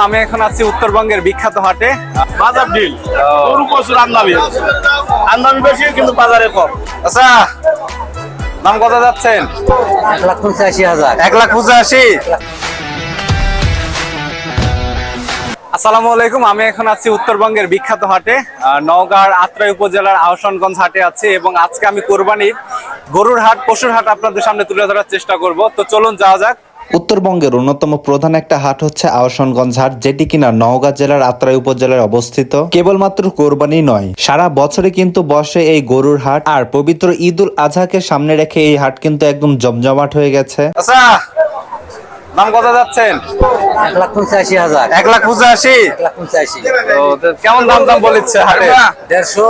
আমি এখন আছি উত্তরবঙ্গের বিখ্যাত হাটে। বাজার ডিল গরু প্রচুর আমদামি হচ্ছে। আমদামি বেশি কিন্তু বাজারে কম। আচ্ছা দাম কত যাচ্ছেন? এক লাখ পঁচাশি হাজার। এক লাখ পঁচাশি? আসসালামু আলাইকুম আমি এখন আছি উত্তরবঙ্গের বিখ্যাত হাটে। আহ, নওগাঁর আত্রাই উপজেলার আহসানগঞ্জ হাটে আছি এবং আজকে আমি কোরবানির গরুর হাট পশুর হাট আপনাদের সামনে তুলে ধরার চেষ্টা করব। তো চলুন যাওয়া যাক। উত্তরবঙ্গের অন্যতম প্রধান একটা হাট হচ্ছে আওয়াসনগঞ্জ হাট যেটি কিনা নওগাঁ জেলার আত্রাই উপজেলায় অবস্থিত। কেবলমাত্র কোরবানি নয় সারা বছরে কিন্তু বসে এই গরুর হাট আর পবিত্র ঈদুল আজহাকে সামনে রেখে এই হাট কিন্তু একদম জমজমাট হয়ে গেছে। আচ্ছা দাম কত যাচ্ছেন? এক লাখ পঁচাশি হাজার। এক লাখ পঁচাশি? লাখ পঁচাশি। কেমন দাম দাম বলিচ্ছে হাটে? দেড়শো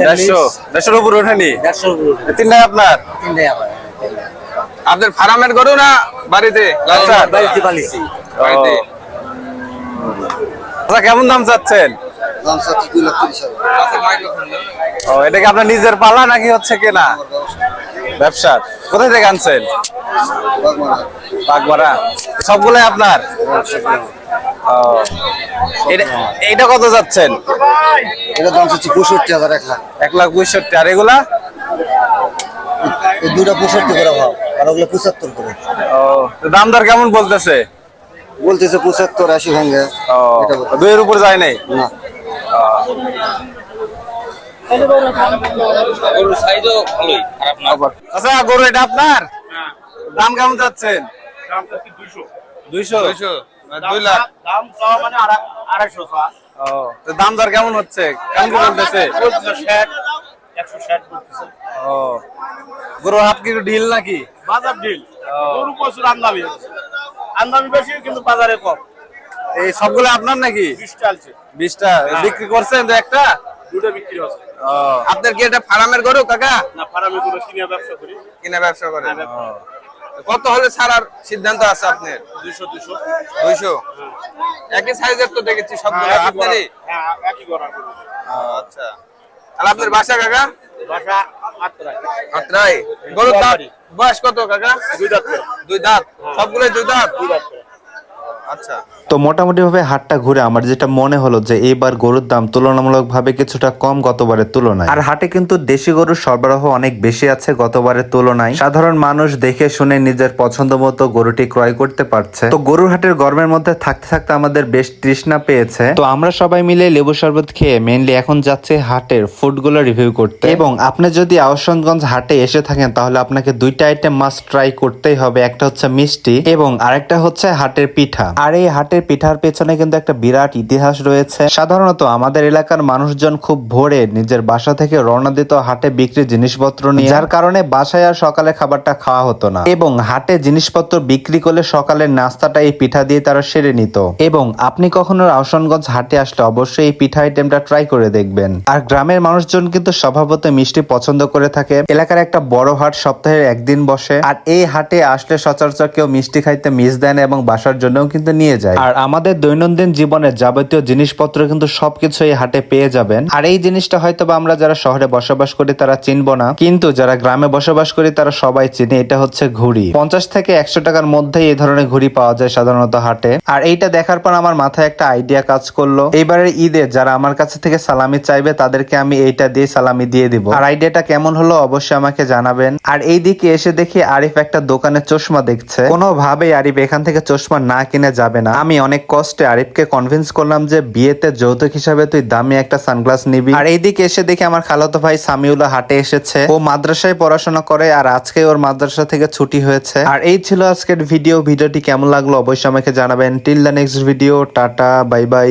দেড়শো দেড়শোর উপর ওঠেনি? দেড়শো তিনটাই আপনার? তিনটাই আমার। আপনার ফার্মের গরু না বাড়িতে? আচ্ছা। আচ্ছা কেমন দাম চাচ্ছেন? ও এটা কি আপনার নিজের পালা নাকি হচ্ছে কেনা? ব্যবসার। কোথায় থেকে আনছেন? বাগমারা। সবগুলাই আপনার? ও। এটা কত যাচ্ছেন এটা দাম হচ্ছে পঁয়ষট্টি হাজার এক লাখ। এক লাখ পঁয়ষট্টি। আর এগুলা? দুটা পঁয়ষট্টি করে ভাব। আর ওগুলো পঁচাত্তর করে। ও তো দাম দর কেমন বলতেছে? বলতেছে পঁচাত্তর আশি ভাঙ্গে। ও দুইয়ের উপর যায় নাই? না। গরুর সাইজও ভালোই খারাপ না। আচ্ছা গরু এটা আপনার? দাম কেমন যাচ্ছেন দুইশো। দুইশো? দুই লাখ। দাম চাওয়া মানে আড়াইশো ও তো দাম দর কেমন হচ্ছে? কেমন বলতেছে। ও গরু কি ঢিল নাকি? বাজার ডিল গরু প্রচুর আমদামি। আমদামি বেশি কিন্তু বাজারে কম। এই সবগুলো আপনার নাকি? বিশটা। বিক্রি করছেন তো একটা? দুটো বিক্রি হচ্ছে। আপনার কি এটা ফার্মের গরু কাকা? না কিনে ব্যবসা করি। কিনা ব্যবসা করেন। কত হলে ছাড়ার সিদ্ধান্ত আছে আপনার? দুইশো একই সাইজের তো দেখেছি সব হ্যাঁ, আপনারই। হ্যাঁ একই আচ্ছা। আর আপনার বাসা কাকা? বাসা আত্রাই। গরুর দাঁত বয়স কত কাকা? দুই দাঁত। দুই দাঁত। সবগুলোই দুই দাঁত? দুই দাঁত আচ্ছা। তো মোটামুটি ভাবে হাটটা ঘুরে আমার যেটা মনে হলো যে এইবার গরুর দাম তুলনামূলক ভাবে কিছুটা কম গতবারের তুলনায়। আর হাটে কিন্তু দেশি গরুর সরবরাহ অনেক বেশি আছে গতবারের তুলনায়। সাধারণ মানুষ দেখে শুনে নিজের পছন্দ মতো গরুটি ক্রয় করতে পারছে। তো গরুর হাটের গরমের মধ্যে থাকতে থাকতে আমাদের বেশ তৃষ্ণা পেয়েছে। তো আমরা সবাই মিলে লেবু শরবত খেয়ে মেনলি এখন যাচ্ছে হাটের ফুডগুলো রিভিউ করতে। এবং আপনি যদি আওয়াসনগঞ্জ হাটে এসে থাকেন তাহলে আপনাকে দুইটা আইটেম মাস্ট ট্রাই করতেই হবে। একটা হচ্ছে মিষ্টি এবং আরেকটা হচ্ছে হাটের পিঠা। আর এই হাটের পিঠার পেছনে কিন্তু একটা বিরাট ইতিহাস রয়েছে। সাধারণত আমাদের এলাকার মানুষজন খুব ভোরে নিজের বাসা থেকে রওনা দিত হাটে বিক্রি জিনিসপত্র নিয়ে। যার কারণে বাসায় আর সকালে খাবারটা খাওয়া হতো না। এবং হাটে জিনিসপত্র বিক্রি করলে সকালের নাস্তাটা এই পিঠা দিয়ে তারা সেরে নিত। এবং আপনি কখনো রাউসনগঞ্জ হাটে আসলে অবশ্যই এই পিঠা আইটেমটা ট্রাই করে দেখবেন। আর গ্রামের মানুষজন কিন্তু স্বভাবত মিষ্টি পছন্দ করে থাকে। এলাকার একটা বড় হাট সপ্তাহের একদিন বসে। আর এই হাটে আসলে সচরাচর কেউ মিষ্টি খাইতে মিস দেন এবং বাসার জন্যও কিন্তু নিয়ে যায়। আর আমাদের দৈনন্দিন জীবনের যাবতীয় জিনিসপত্র কিন্তু সবকিছু এই হাটে পেয়ে যাবেন। আর এই জিনিসটা হয়তো বা আমরা যারা শহরে বসবাস করি তারা চিনবো না, কিন্তু যারা গ্রামে বসবাস করি তারা সবাই চিনে, এটা হচ্ছে ঘুড়ি। পঞ্চাশ থেকে একশো টাকার মধ্যেই এই ধরনের ঘুড়ি পাওয়া যায় সাধারণত হাটে। আর এইটা দেখার পর আমার মাথায় একটা আইডিয়া কাজ করল। এইবারের ঈদে যারা আমার কাছে থেকে সালামি চাইবে, তাদেরকে আমি এইটা দিয়ে সালামি দিয়ে দিব। আর আইডিয়াটা কেমন হলো অবশ্যই আমাকে জানাবেন। আর এই দিকে এসে দেখি আরিফ একটা দোকানে চশমা দেখছে। কোনোভাবেই আরিফ এখান থেকে চশমা না কিনে যাবে না। আমি অনেক কষ্টে আরিফকে কনভিন্স করলাম যে বিয়েতে যৌতুক হিসাবে তুই দামি একটা সানগ্লাস নিবি। আর এইদিকে এসে দেখি আমার খালাতো ভাই সামিউল্লাহ হাটে এসেছে। ও মাদ্রাসায় পড়াশোনা করে আর আজকে ওর মাদ্রাসা থেকে ছুটি হয়েছে। আর এই ছিল আজকের ভিডিও, ভিডিওটি কেমন লাগল অবশ্যই আমাকে জানাবেন। Till the next video tata bye bye